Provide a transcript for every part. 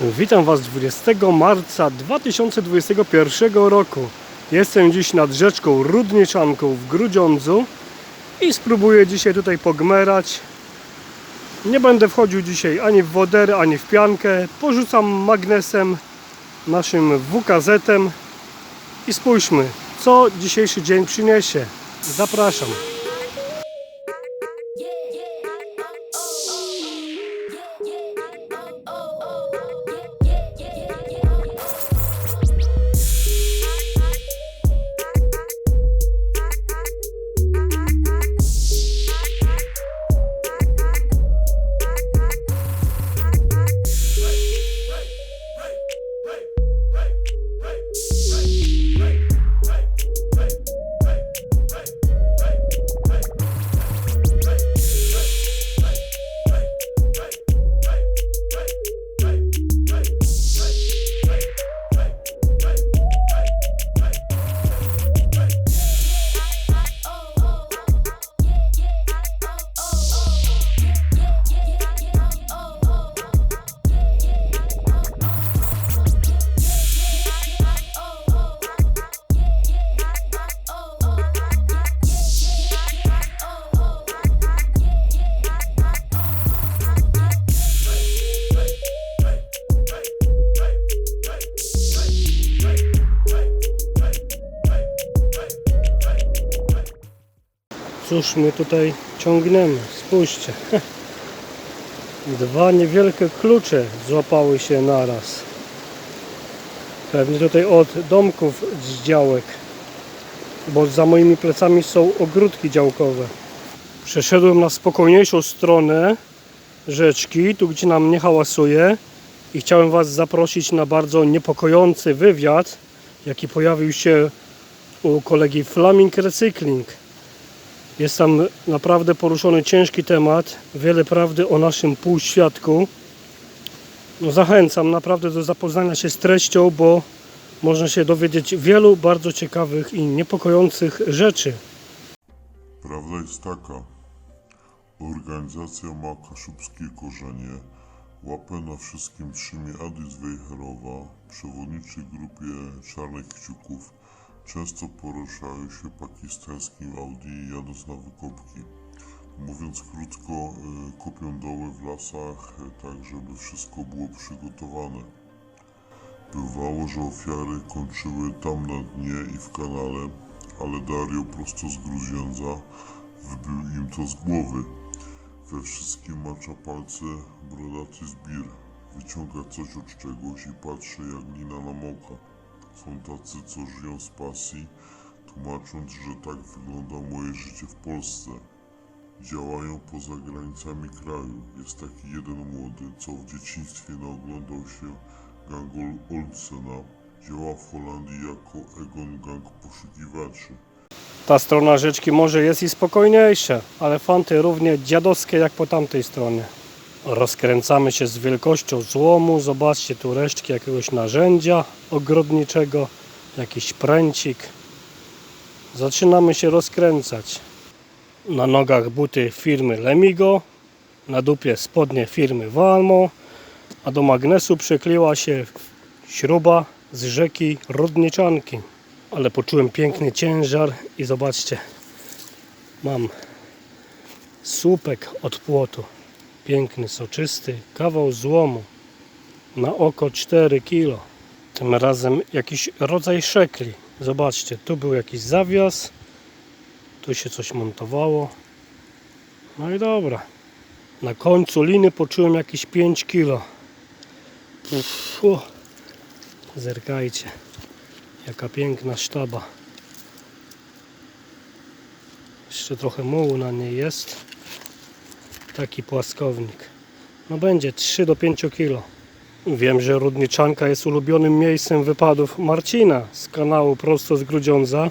Witam Was 20 marca 2021 roku. Jestem dziś nad rzeczką Rudniczanką w Grudziądzu i spróbuję dzisiaj tutaj pogmerać. Nie będę wchodził dzisiaj ani w wodery, ani w piankę. Porzucam magnesem, naszym WKZ-em i spójrzmy, co dzisiejszy dzień przyniesie. Zapraszam. Cóż my tutaj ciągniemy? Spójrzcie. Dwa niewielkie klucze złapały się naraz. Pewnie tutaj od domków z działek. Bo za moimi plecami są ogródki działkowe. Przeszedłem na spokojniejszą stronę rzeczki, tu gdzie nam nie hałasuje. I chciałem Was zaprosić na bardzo niepokojący wywiad, jaki pojawił się u kolegi Flaming Recykling. Jest tam naprawdę poruszony ciężki temat, wiele prawdy o naszym półświadku. No zachęcam naprawdę do zapoznania się z treścią, bo można się dowiedzieć wielu bardzo ciekawych i niepokojących rzeczy. Prawda jest taka. Organizacja ma kaszubskie korzenie. Łapę na wszystkim trzymie Adis Wejherowa, przewodniczy grupie Czarnych Kciuków. Często poruszają się pakistańskim Audi jadąc na wykopki. Mówiąc krótko, y, kopią doły w lasach, y, tak żeby wszystko było przygotowane. Bywało, że ofiary kończyły tam na dnie i w kanale, ale Dario prosto z Gruziądza wybił im to z głowy. We wszystkim macza palce brodaty zbir. Wyciąga coś od czegoś i patrzy jak glina namoka. Są tacy, co żyją z pasji, tłumacząc, że tak wygląda moje życie w Polsce. Działają poza granicami kraju. Jest taki jeden młody, co w dzieciństwie naoglądał się gangu Olsena. Działa w Holandii jako Egon Gang Poszukiwaczy. Ta strona rzeczki może jest i spokojniejsza, ale fanty równie dziadowskie jak po tamtej stronie. Rozkręcamy się z wielkością złomu. Zobaczcie tu resztki jakiegoś narzędzia ogrodniczego, jakiś pręcik. Zaczynamy się rozkręcać. Na nogach buty firmy Lemigo, na dupie spodnie firmy Valmo, a do magnesu przykleiła się śruba z rzeki Rodniczanki. Ale poczułem piękny ciężar i zobaczcie, mam słupek od płotu. Piękny, soczysty, kawał złomu. Na oko 4 kg. Tym razem jakiś rodzaj szekli. Zobaczcie, tu był jakiś zawias. Tu się coś montowało. No i dobra. Na końcu liny poczułem jakieś 5 kg. Uff, Zerkajcie. Jaka piękna sztaba. Jeszcze trochę mułu na niej jest. Taki płaskownik. No będzie 3 do 5 kg. Wiem, że Rudniczanka jest ulubionym miejscem wypadów Marcina z kanału prosto z Grudziądza.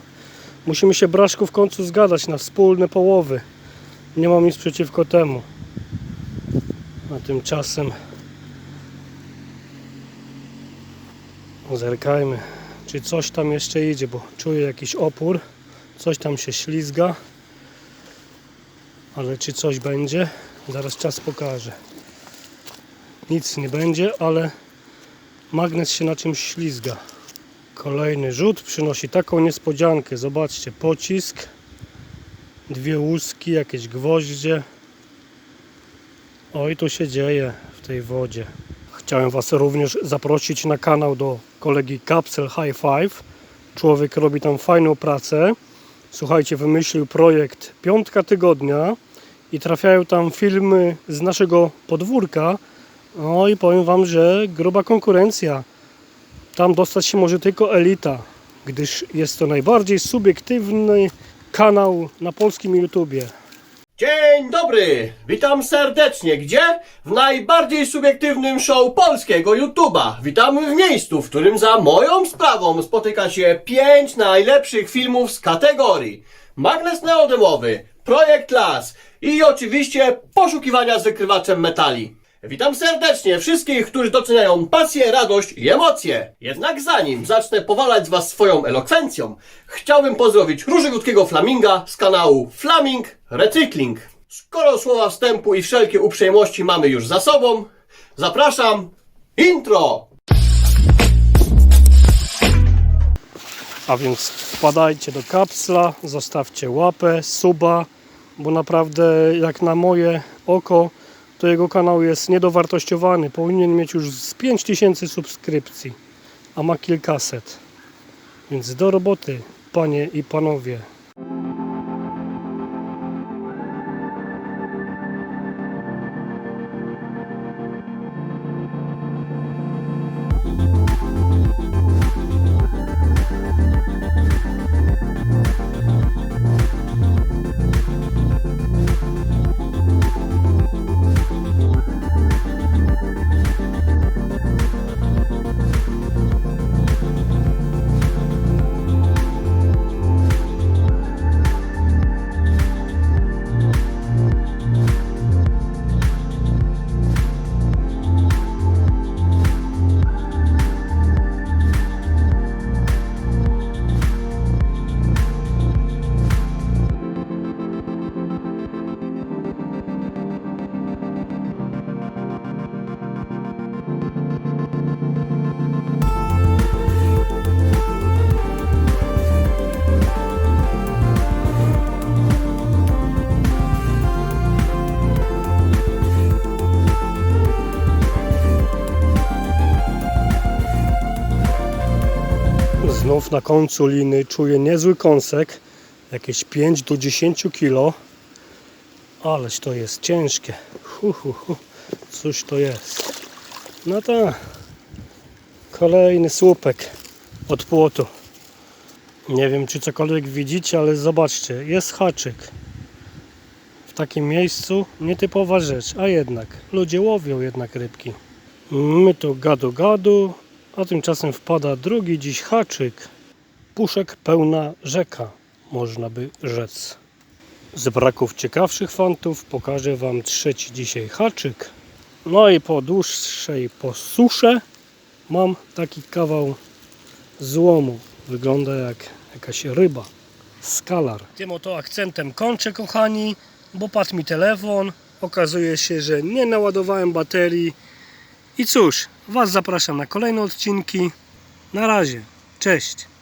Musimy się Braszku w końcu zgadać na wspólne połowy. Nie mam nic przeciwko temu. A tymczasem zerkajmy, czy coś tam jeszcze idzie, bo czuję jakiś opór. Coś tam się ślizga. Ale czy coś będzie? Zaraz czas pokaże. Nic nie będzie, ale Magnes się na czymś ślizga. Kolejny rzut przynosi taką niespodziankę. Zobaczcie, pocisk, dwie łuski, jakieś gwoździe. Oj, tu się dzieje w tej wodzie. Chciałem Was również zaprosić na kanał do kolegi Capsule High Five. Człowiek robi tam fajną pracę. Słuchajcie, wymyślił projekt Piątka Tygodnia i trafiają tam filmy z naszego podwórka. No i powiem Wam, że gruba konkurencja. Tam dostać się może tylko elita, gdyż jest to najbardziej subiektywny kanał na polskim YouTubie. Dzień dobry! Witam serdecznie. Gdzie? W najbardziej subiektywnym show polskiego YouTube'a. Witamy w miejscu, w którym za moją sprawą spotyka się pięć najlepszych filmów z kategorii Magnes neodymowy, Projekt Las i oczywiście poszukiwania z wykrywaczem metali. Witam serdecznie wszystkich, którzy doceniają pasję, radość i emocje. Jednak zanim zacznę powalać z Was swoją elokwencją, chciałbym pozdrowić różygutkiego flaminga z kanału Flaming Recykling. Skoro słowa wstępu i wszelkie uprzejmości mamy już za sobą, zapraszam intro! A więc wpadajcie do kapsla, zostawcie łapę, suba, bo naprawdę jak na moje oko, to jego kanał jest niedowartościowany. Powinien mieć już z 5000 subskrypcji, a ma kilkaset. Więc do roboty, panie i panowie. Znów na końcu liny czuję niezły kąsek, jakieś 5 do 10 kg. Ależ to jest ciężkie. Hu, hu, hu. Cóż to jest? No tak. Kolejny słupek od płotu. Nie wiem, czy cokolwiek widzicie, ale zobaczcie, jest haczyk. W takim miejscu nietypowa rzecz, a jednak ludzie łowią jednak rybki. My tu gadu gadu, a tymczasem wpada drugi dziś haczyk. Puszek pełna rzeka, można by rzec. Z braków ciekawszych fantów pokażę Wam trzeci dzisiaj haczyk. No i po dłuższej posusze mam taki kawał złomu. Wygląda jak jakaś ryba. Skalar. Tym oto akcentem kończę kochani, bo padł mi telefon. Okazuje się, że nie naładowałem baterii. I cóż, Was zapraszam na kolejne odcinki. Na razie. Cześć.